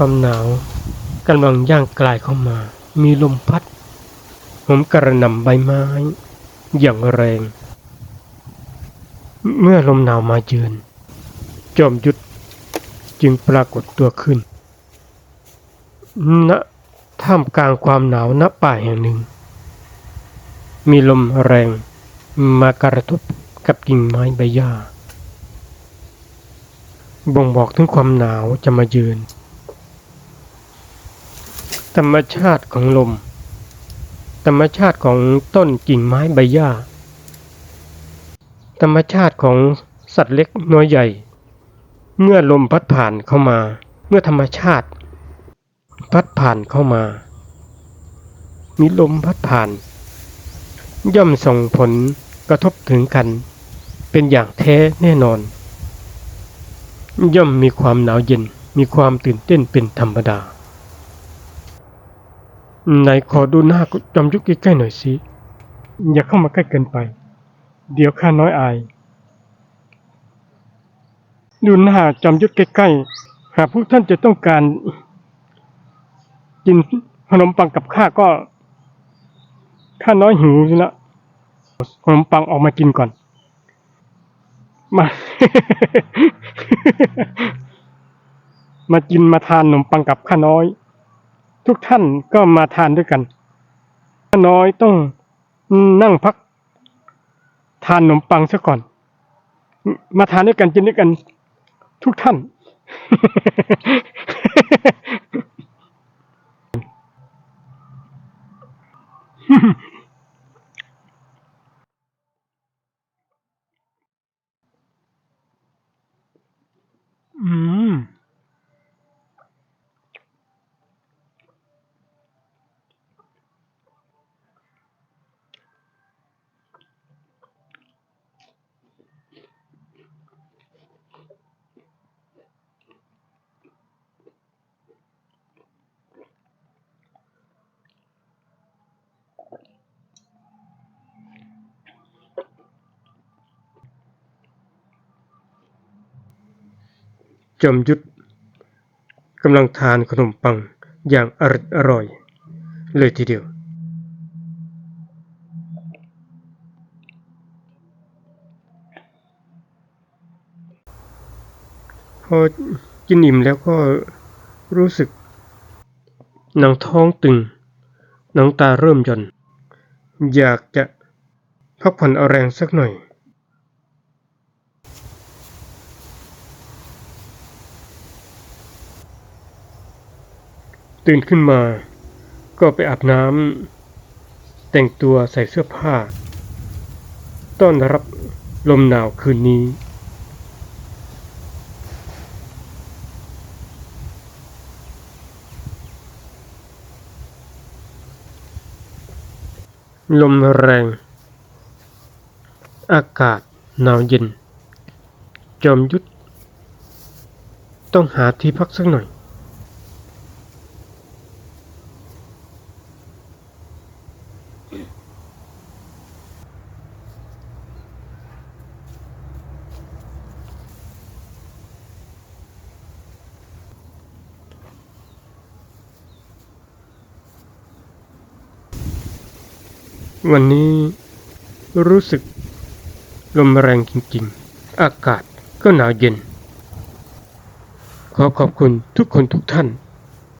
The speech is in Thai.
ความหนาวกำลังย่างกลายเข้ามา มีลมพัดโหมกระหน่ำใบไม้ อย่างแรง เมื่อลมหนาวมาเยือน จอมยุทธจึงปรากฏตัวขึ้น ณ ท่ามกลางความหนาวณป่าแห่งหนึ่ง มีลมแรงมากระทบกับกิ่งไม้ใบหญ้า บ่งบอกถึงความหนาวจะมาเยือน ธรรมชาติของลม ธรรมชาติของต้นกิ่งไม้ใบหญ้า ธรรมชาติของสัตว์เล็กน้อยใหญ่ เมื่อลมพัดผ่านเข้ามา เมื่อธรรมชาติ พัดผ่านเข้ามา มีลมพัดผ่าน ย่อมส่งผลกระทบถึงกัน เป็นอย่างแท้แน่นอน ย่อมมีความหนาวเย็นมีความตื่นเต้นเป็นธรรมดา ไหนขอดูหน้าจอมยุทธใกล้ๆหน่อยสิ อย่าเข้ามาใกล้เกินไป เดี๋ยวข้าน้อยอาย ดูหน้าจอมยุทธใกล้ๆ หากพวกท่านจะต้องการ กินขนมปังกับข้าก็ ข้าน้อยหิวสินะขนมปังออกมากินก่อน มา มากินมาทานขนมปังกับข้าน้อย ทุกท่านก็มาทานด้วยกันข้าน้อยต้องนั่งพัก ทานขนมปังซะก่อน มาทานด้วยกันกินด้วยกัน ทุกท่าน อืม จอมยุทธกำลังทานขนมปังอย่างอร่อยอร่อย เลยทีเดียว พอกินอิ่มแล้วก็รู้สึก หนังท้องตึง หนังตาเริ่มหย่อน อยากจะพักผ่อนเอาแรงสักหน่อย ตื่นขึ้นมา ก็ไปอาบน้ำแต่งตัวใส่เสื้อผ้า ต้อนรับลมหนาวคืนนี้ ลมแรง อากาศหนาวเย็น จอมยุทธต้องหาที่พักสักหน่อย วันนี้รู้สึกลมแรงจริงๆ อากาศก็หนาวเย็น ขอขอบคุณทุกคนทุกท่าน